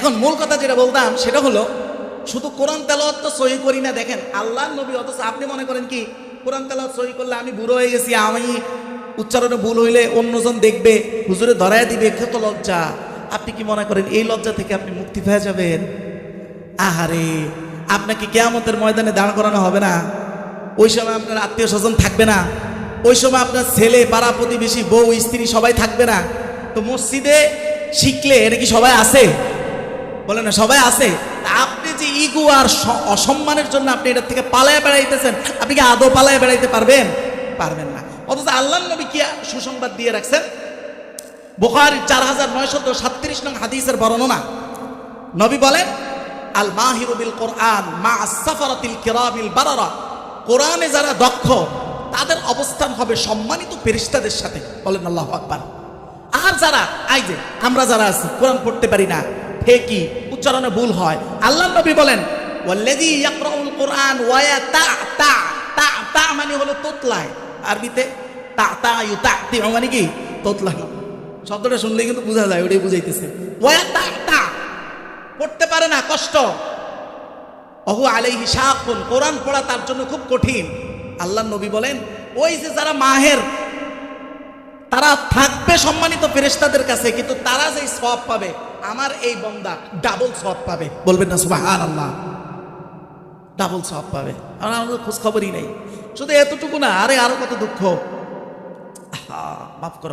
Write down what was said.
এখন মূল কথা যেটা বলতাম, সেটা হলো, শুধু কোরআন তেলাওয়াত তো সহি করি না, দেখেন আল্লাহ নবী, অথচ আপনি মনে করেন কি, কোরআন তেলাওয়াত সহি করলে আমি বুড়ো হয়ে গেছি, আমি উচ্চারণে ভুল হইলে অন্যজন দেখবে, হুজুরে ধরায় দিবে, কত লজ্জা। আপনি কি মনে করেন, এই লজ্জা থেকে আপনি মুক্তি পেয়ে যাবেন? আহারে, আপনাকে কেয়ামতের ময়দানে দাঁড় করানো হবে না। ওই সময় আপনার আত্মীয় স্বজন থাকবে না। ওই সময় আপনার ছেলে, পাড়া প্রতিবেশী, বউ, স্ত্রী সবাই থাকবে না। তো মসজিদে শিখলে, এটা কি সবাই আছে? বলে না, সবাই আছে। আপনি যে ইগু আর অসম্মানের জন্য আপনি এটার থেকে পালায় বেড়াইতেছেন, আপনি কি আদৌ পালায় বেড়াইতে পারবেন? পারবেন না। অথচ আল্লাহ নবী কি সুসংবাদ দিয়ে রাখছেন? বোখারি চার হাজার নয়শত সাতত্রিশ নং হাদিসের বর্ণনা। নবী বলেন, আল মাহিরু বিল কোরআন মা সাফারাতিল কিরামিল বারারা। কোরআনে যারা দক্ষ, তাদের অবস্থান হবে সম্মানিত ফেরিস্তাদের সাথে। বলেন আল্লাহ আকবার। আর যারা, আই যে, আমরা যারা আছি, কোরআন পড়তে পারি না। ফেকি উচ্চারণে ভুল হয়। আল্লাহ নবী বলেন, ওয়াল্লাযী ইয়াকরাউল কোরআন ওয়া তা তা তা মানে হলো তোতলায়। আরবিতে, তা মানে কি? তোতলানো শব্দটা শুনলেই কিন্তু বোঝা যায়, ওটাই বুঝাইতেছে। পড়তে পারে না, কষ্ট। অহু আলাইহি শাকুন, কোরআন পড়া তার জন্য খুব কঠিন। আল্লাহ নবী বলেন, ওই যে যারা মাহের, তারা থাকবে সম্মানিত ফেরেশতাদের কাছে, কিন্তু তারা যেই সব পাবে আমার এই বন্দা ডাবল সব পাবে। বলবেন না সুবহান আল্লাহ ডাবল সব পাবে। আর আমাদের খোঁজ খবরই নেই। শুধু এতটুকু না, আরে আরও কত দুঃখ। মাফ করো।